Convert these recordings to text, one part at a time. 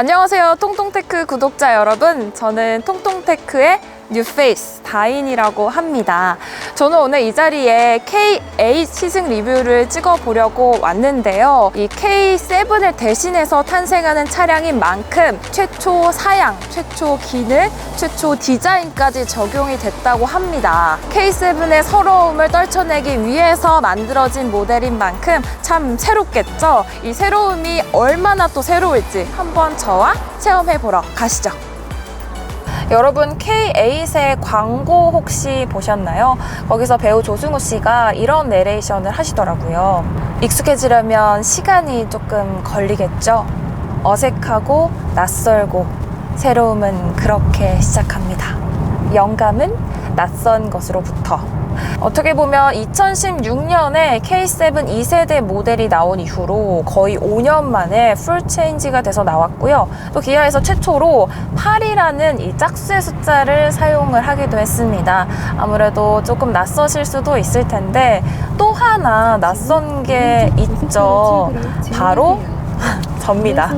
안녕하세요. 통통테크 구독자 여러분. 저는 통통테크의 뉴페이스 다인이라고 합니다. 저는 오늘 이 자리에 K8 시승 리뷰를 찍어보려고 왔는데요. 이 K7을 대신해서 탄생하는 차량인 만큼 최초 사양, 최초 기능, 최초 디자인까지 적용이 됐다고 합니다. K7의 서러움을 떨쳐내기 위해서 만들어진 모델인 만큼 참 새롭겠죠? 이 새로움이 얼마나 또 새로울지 한번 저와 체험해보러 가시죠. 여러분 K8의 광고 혹시 보셨나요? 거기서 배우 조승우 씨가 이런 내레이션을 하시더라고요. 익숙해지려면 시간이 조금 걸리겠죠? 어색하고 낯설고 새로움은 그렇게 시작합니다. 영감은 낯선 것으로부터. 어떻게 보면 2016년에 K7 2세대 모델이 나온 이후로 거의 5년 만에 풀 체인지가 돼서 나왔고요. 또 기아에서 최초로 8이라는 이 짝수의 숫자를 사용을 하기도 했습니다. 아무래도 조금 낯서실 수도 있을 텐데 또 하나 낯선 게 있죠. 바로 접니다.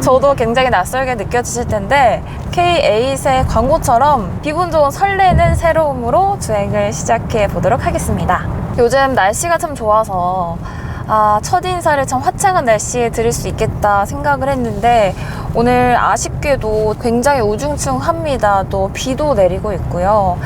저도 굉장히 낯설게 느껴지실 텐데 K8의 광고처럼 기분 좋은 설레는 새로움으로 주행을 시작해 보도록 하겠습니다. 요즘 날씨가 참 좋아서 아, 첫 인사를 참 화창한 날씨에 드릴 수 있겠다 생각을 했는데 오늘 아쉽게도 굉장히 우중충합니다. 또 비도 내리고 있고요.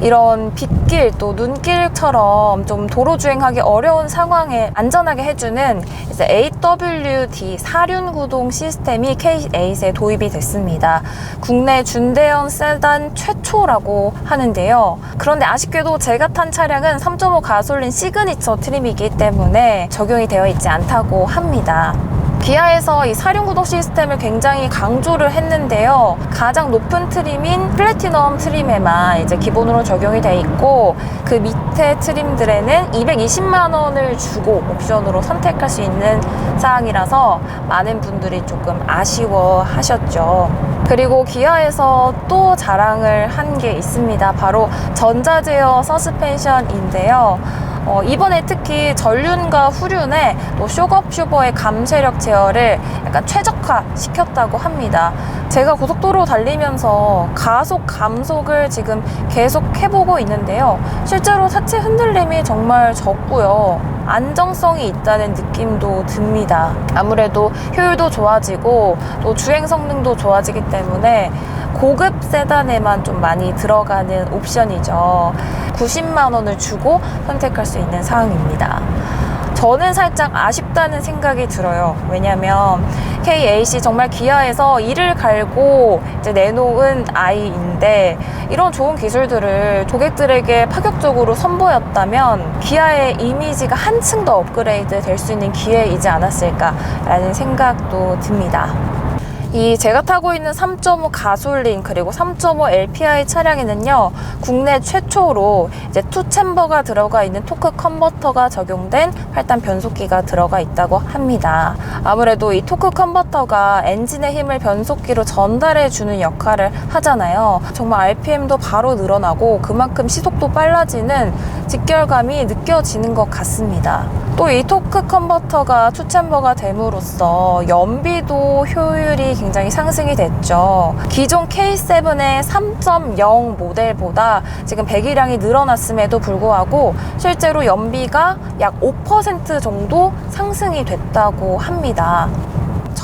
이런 빗길 또 눈길처럼 좀 도로 주행하기 어려운 상황에 안전하게 해주는 이제 AWD 사륜 구동 시스템이 K8에 도입이 됐습니다. 국내 준대형 세단 최초라고 하는데요. 그런데 아쉽게도 제가 탄 차량은 3.5 가솔린 시그니처 트림이기 때문에 적용이 되어 있지 않다고 합니다. 기아에서 이 사륜 구동 시스템을 굉장히 강조를 했는데요. 가장 높은 트림인 플래티넘 트림에만 이제 기본으로 적용이 돼 있고 그 밑에 트림들에는 220만 원을 주고 옵션으로 선택할 수 있는 사항이라서 많은 분들이 조금 아쉬워 하셨죠. 그리고 기아에서 또 자랑을 한 게 있습니다. 바로 전자제어 서스펜션인데요. 어, 이번에 특히 전륜과 후륜에 또 쇼업 슈버의 감쇄력 제어를 약간 최적화 시켰다고 합니다. 제가 고속도로 달리면서 가속 감속을 지금 계속 해보고 있는데요. 실제로 사체 흔들림이 정말 적고요. 안정성이 있다는 느낌도 듭니다. 아무래도 효율도 좋아지고 또 주행 성능도 좋아지기 때문에 고급 세단에만 좀 많이 들어가는 옵션이죠. 90만 원을 주고 선택할 수 있는 상황입니다. 저는 살짝 아쉽다는 생각이 들어요. 왜냐면 K8이 정말 기아에서 이를 갈고 이제 내놓은 아이인데 이런 좋은 기술들을 고객들에게 파격적으로 선보였다면 기아의 이미지가 한층 더 업그레이드 될 수 있는 기회이지 않았을까라는 생각도 듭니다. 이 제가 타고 있는 3.5 가솔린 그리고 3.5 LPI 차량에는요 국내 최초로 이제 투 챔버가 들어가 있는 토크 컨버터가 적용된 8단 변속기가 들어가 있다고 합니다. 아무래도 이 토크 컨버터가 엔진의 힘을 변속기로 전달해 주는 역할을 하잖아요. 정말 RPM도 바로 늘어나고 그만큼 시속도 빨라지는 직결감이 느껴지는 것 같습니다. 또 이 토크 컨버터가 투 챔버가 됨으로써 연비도 효율이 굉장히 상승이 됐죠. 기존 K7의 3.0 모델보다 지금 배기량이 늘어났음에도 불구하고 실제로 연비가 약 5% 정도 상승이 됐다고 합니다.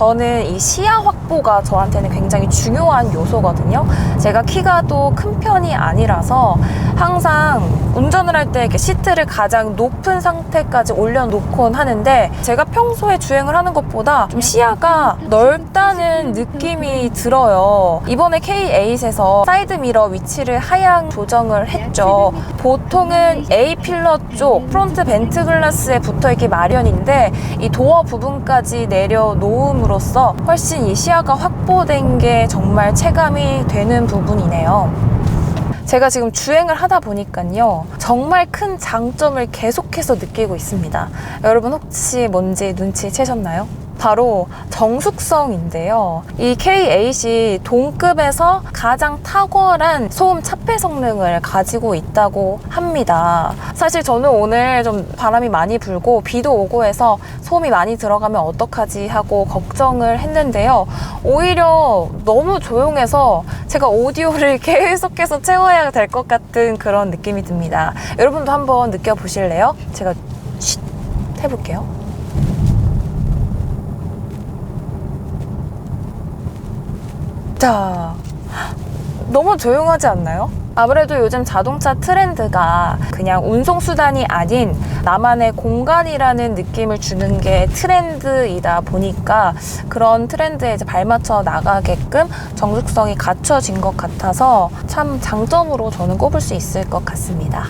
저는 이 시야 확보가 저한테는 굉장히 중요한 요소거든요. 제가 키가 또 큰 편이 아니라서 항상 운전을 할 때 이렇게 시트를 가장 높은 상태까지 올려놓곤 하는데 제가 평소에 주행을 하는 것보다 좀 시야가 넓다는 느낌이 들어요. 이번에 K8에서 사이드 미러 위치를 하향 조정을 했죠. 보통은 A 필러 쪽 프론트 벤트 글라스에 붙어 있기 마련인데 이 도어 부분까지 내려놓음으로 써 훨씬 이 시야가 확보된 게 정말 체감이 되는 부분이네요. 제가 지금 주행을 하다 보니까요. 정말 큰 장점을 계속해서 느끼고 있습니다. 여러분 혹시 뭔지 눈치채셨나요? 바로 정숙성인데요. 이 K8이 동급에서 가장 탁월한 소음 차폐 성능을 가지고 있다고 합니다. 사실 저는 오늘 좀 바람이 많이 불고 비도 오고 해서 소음이 많이 들어가면 어떡하지 하고 걱정을 했는데요. 오히려 너무 조용해서 제가 오디오를 계속해서 채워야 될 것 같은 그런 느낌이 듭니다. 여러분도 한번 느껴보실래요? 제가 쉿 해볼게요. 자, 너무 조용하지 않나요? 아무래도 요즘 자동차 트렌드가 그냥 운송수단이 아닌 나만의 공간이라는 느낌을 주는 게 트렌드이다 보니까 그런 트렌드에 이제 발맞춰 나가게끔 정숙성이 갖춰진 것 같아서 참 장점으로 저는 꼽을 수 있을 것 같습니다.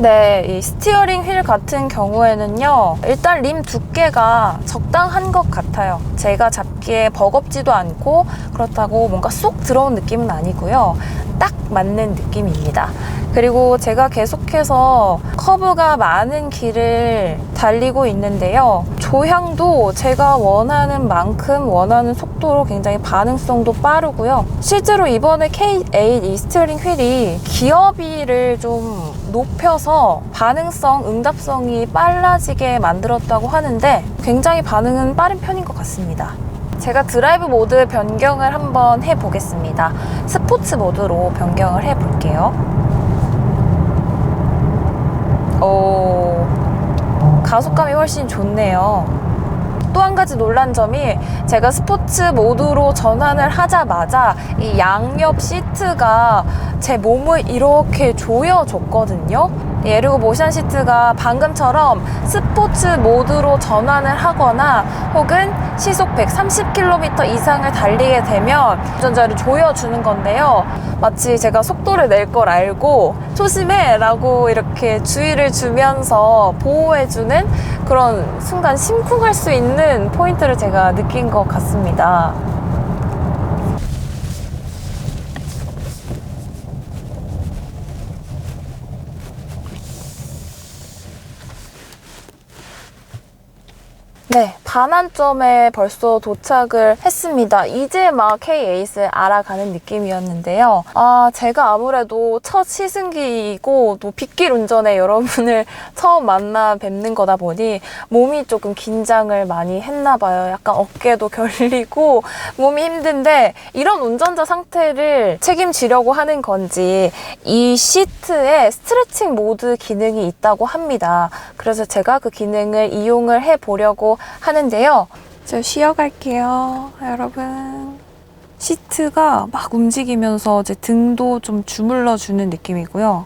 네, 이 스티어링 휠 같은 경우에는요, 일단 림 두께가 적당한 것 같아요. 제가 잡기에 버겁지도 않고, 그렇다고 뭔가 쏙 들어온 느낌은 아니고요. 딱 맞는 느낌입니다. 그리고 제가 계속해서 커브가 많은 길을 달리고 있는데요. 조향도 제가 원하는 만큼 원하는 속도로 굉장히 반응성도 빠르고요. 실제로 이번에 K8 이 스티어링 휠이 기어비를 좀 높여서 반응성, 응답성이 빨라지게 만들었다고 하는데 굉장히 반응은 빠른 편인 것 같습니다. 제가 드라이브 모드 변경을 한번 해보겠습니다. 스포츠 모드로 변경을 해볼게요. 오, 가속감이 훨씬 좋네요. 또 한 가지 놀란 점이 제가 스포츠 모드로 전환을 하자마자 이 양옆 시트가 제 몸을 이렇게 조여줬거든요. 예르고 모션 시트가 방금처럼 스포츠 모드로 전환을 하거나 혹은 시속 130km 이상을 달리게 되면 운전자를 조여주는 건데요. 마치 제가 속도를 낼 걸 알고 조심해! 라고 이렇게 주의를 주면서 보호해주는 그런 순간 심쿵할 수 있는 포인트를 제가 느낀 것 같습니다. 네, 반환점에 벌써 도착을 했습니다. 이제 막 K8을 알아가는 느낌이었는데요. 아, 제가 아무래도 첫 시승기이고 또 빗길 운전에 여러분을 처음 만나 뵙는 거다 보니 몸이 조금 긴장을 많이 했나 봐요. 약간 어깨도 결리고 몸이 힘든데 이런 운전자 상태를 책임지려고 하는 건지 이 시트에 스트레칭 모드 기능이 있다고 합니다. 그래서 제가 그 기능을 이용을 해 보려고 하는 데요. 저 쉬어갈게요, 여러분. 시트가 막 움직이면서 제 등도 좀 주물러 주는 느낌이고요.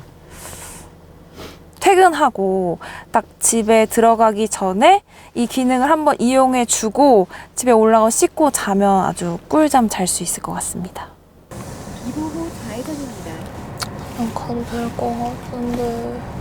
퇴근하고 딱 집에 들어가기 전에 이 기능을 한번 이용해 주고 집에 올라가 씻고 자면 아주 꿀잠 잘 수 있을 것 같습니다. 기보호 좌회전입니다. 안 가도 될것 같은데.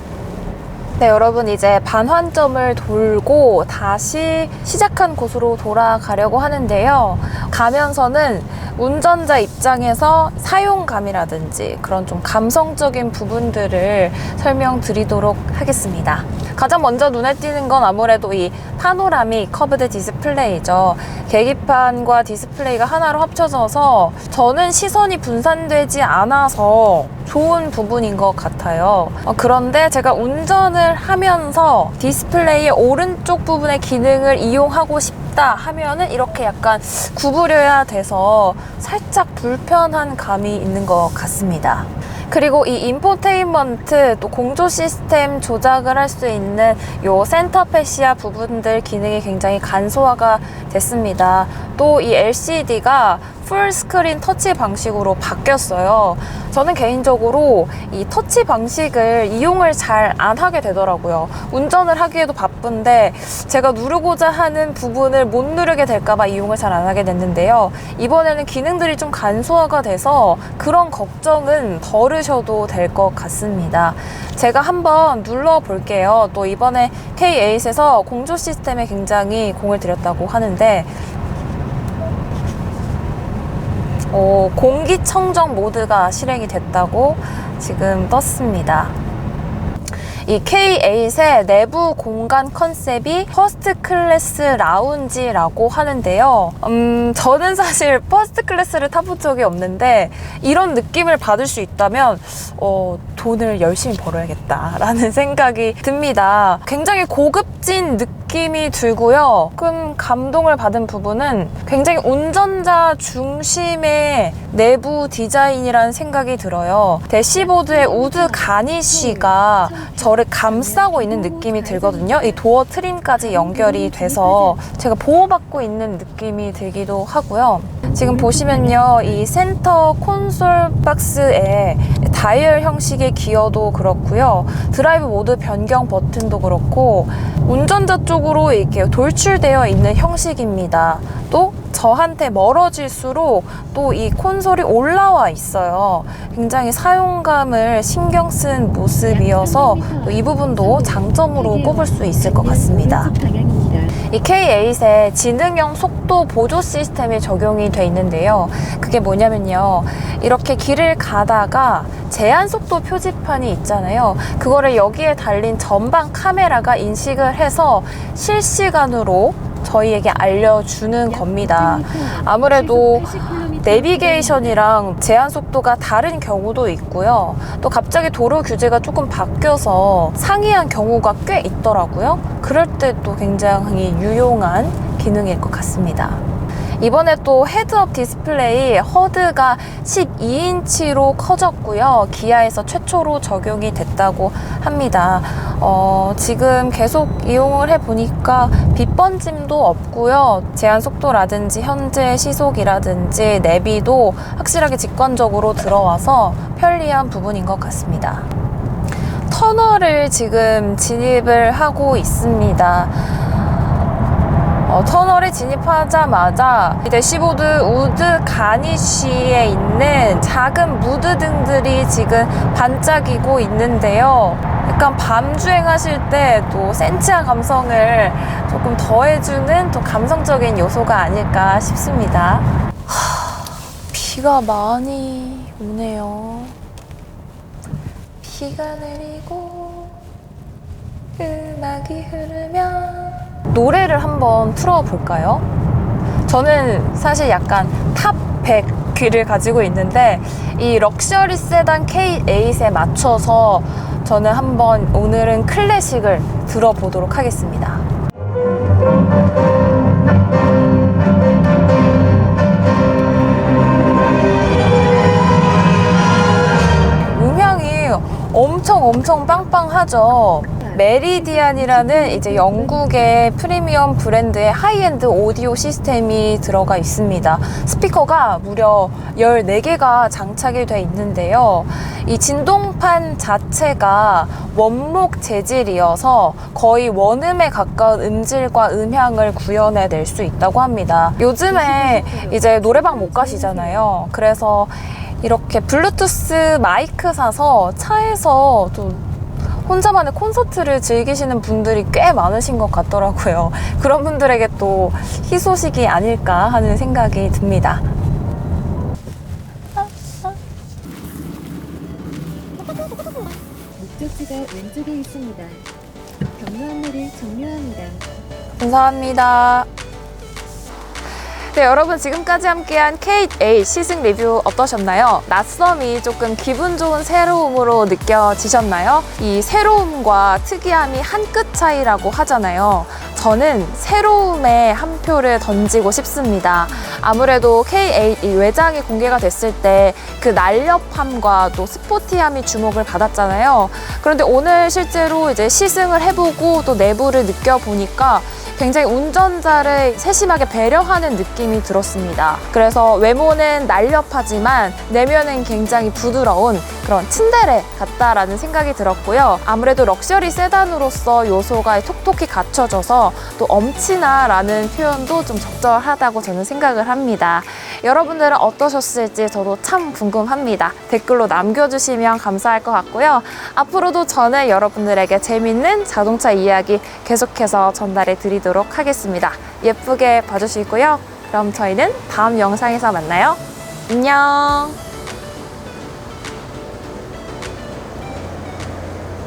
네, 여러분 이제 반환점을 돌고 다시 시작한 곳으로 돌아가려고 하는데요. 가면서는 운전자 입장에서 사용감이라든지 그런 좀 감성적인 부분들을 설명드리도록 하겠습니다. 가장 먼저 눈에 띄는 건 아무래도 이 파노라믹 커브드 디스플레이죠. 계기판과 디스플레이가 하나로 합쳐져서 저는 시선이 분산되지 않아서 좋은 부분인 것 같아요. 어, 그런데 제가 운전을 하면서 디스플레이의 오른쪽 부분의 기능을 이용하고 싶다 하면은 이렇게 약간 구부려야 돼서 살짝 불편한 감이 있는 것 같습니다. 그리고 이 인포테인먼트 또 공조 시스템 조작을 할 수 있는 요 센터 패시아 부분들 기능이 굉장히 간소화가 됐습니다. 또 이 LCD가 풀 스크린 터치 방식으로 바뀌었어요. 저는 개인적으로 이 터치 방식을 이용을 잘 안 하게 되더라고요. 운전을 하기에도 바쁜데 제가 누르고자 하는 부분을 못 누르게 될까봐 이용을 잘 안 하게 됐는데요. 이번에는 기능들이 좀 간소화가 돼서 그런 걱정은 덜으셔도 될 것 같습니다. 제가 한번 눌러 볼게요. 또 이번에 K8에서 공조 시스템에 굉장히 공을 들였다고 하는데 어, 공기청정 모드가 실행이 됐다고 지금 떴습니다. 이 K8의 내부 공간 컨셉이 퍼스트 클래스 라운지라고 하는데요. 음, 저는 사실 퍼스트 클래스를 타본 적이 없는데 이런 느낌을 받을 수 있다면 어, 돈을 열심히 벌어야겠다라는 생각이 듭니다. 굉장히 고급진 느낌 이 들고요. 조금 감동을 받은 부분은 굉장히 운전자 중심의 내부 디자인이라는 생각이 들어요. 대시보드의 우드 가니쉬가 저를 감싸고 있는 느낌이 들거든요. 이 도어 트림까지 연결이 돼서 제가 보호받고 있는 느낌이 들기도 하고요. 지금 보시면요. 이 센터 콘솔 박스에 다이얼 형식의 기어도 그렇고요. 드라이브 모드 변경 버튼도 그렇고 운전자 쪽으로 이렇게 돌출되어 있는 형식입니다. 또 저한테 멀어질수록 또 이 콘솔이 올라와 있어요. 굉장히 사용감을 신경 쓴 모습이어서 또이 부분도 장점으로 꼽을 수 있을 것 같습니다. 이 K8에 지능형 속도 보조 시스템이 적용이 돼 있는데요. 그게 뭐냐면요. 이렇게 길을 가다가 제한 속도 표지판이 있잖아요. 그거를 여기에 달린 전방 카메라가 인식을 해서 실시간으로 저희에게 알려주는 겁니다. 아무래도 내비게이션이랑 제한 속도가 다른 경우도 있고요. 또 갑자기 도로 규제가 조금 바뀌어서 상이한 경우가 꽤 있더라고요. 그럴 때 또 굉장히 유용한 기능일 것 같습니다. 이번에 또 헤드업 디스플레이 허드가 12인치로 커졌고요. 기아에서 최초로 적용이 됐다고 합니다. 어, 지금 계속 이용을 해보니까 빛번짐도 없고요. 제한 속도라든지 현재 시속이라든지 내비도 확실하게 직관적으로 들어와서 편리한 부분인 것 같습니다. 터널을 지금 진입을 하고 있습니다. 어, 터널에 진입하자마자 이 대시보드 우드 가니쉬에 있는 작은 무드 등들이 지금 반짝이고 있는데요. 약간 밤 주행하실 때 또 센치한 감성을 조금 더해주는 또 감성적인 요소가 아닐까 싶습니다. 하, 비가 많이 오네요. 비가 내리고 음악이 흐르면 노래를 한번 틀어볼까요? 저는 사실 약간 탑 100 귀를 가지고 있는데 이 럭셔리 세단 K8에 맞춰서 저는 한번 오늘은 클래식을 들어보도록 하겠습니다. 음향이 엄청 엄청 빵빵하죠. 메리디안이라는 이제 영국의 프리미엄 브랜드의 하이엔드 오디오 시스템이 들어가 있습니다. 스피커가 무려 14개가 장착이 돼 있는데요. 이 진동판 자체가 원목 재질이어서 거의 원음에 가까운 음질과 음향을 구현해낼 수 있다고 합니다. 요즘에 이제 노래방 못 가시잖아요. 그래서 이렇게 블루투스 마이크 사서 차에서 좀 혼자만의 콘서트를 즐기시는 분들이 꽤 많으신 것 같더라고요. 그런 분들에게 또 희소식이 아닐까 하는 생각이 듭니다. 목적지가 왼쪽에 있습니다. 경로 안내를 종료합니다. 감사합니다. 네, 여러분 지금까지 함께한 K8 시승 리뷰 어떠셨나요? 낯섦이 조금 기분 좋은 새로움으로 느껴지셨나요? 이 새로움과 특이함이 한 끗 차이라고 하잖아요. 저는 새로움에 한 표를 던지고 싶습니다. 아무래도 K8 이 외장이 공개가 됐을 때 그 날렵함과 또 스포티함이 주목을 받았잖아요. 그런데 오늘 실제로 이제 시승을 해보고 또 내부를 느껴보니까 굉장히 운전자를 세심하게 배려하는 느낌이 들었습니다. 그래서 외모는 날렵하지만 내면은 굉장히 부드러운 그런 츤데레 같다라는 생각이 들었고요. 아무래도 럭셔리 세단으로서 요소가 톡톡히 갖춰져서 또 엄친아라는 표현도 좀 적절하다고 저는 생각을 합니다. 여러분들은 어떠셨을지 저도 참 궁금합니다. 댓글로 남겨주시면 감사할 것 같고요. 앞으로도 저는 여러분들에게 재밌는 자동차 이야기 계속해서 전달해 드리도록 하겠습니다. 예쁘게 봐주시고요. 그럼 저희는 다음 영상에서 만나요. 안녕!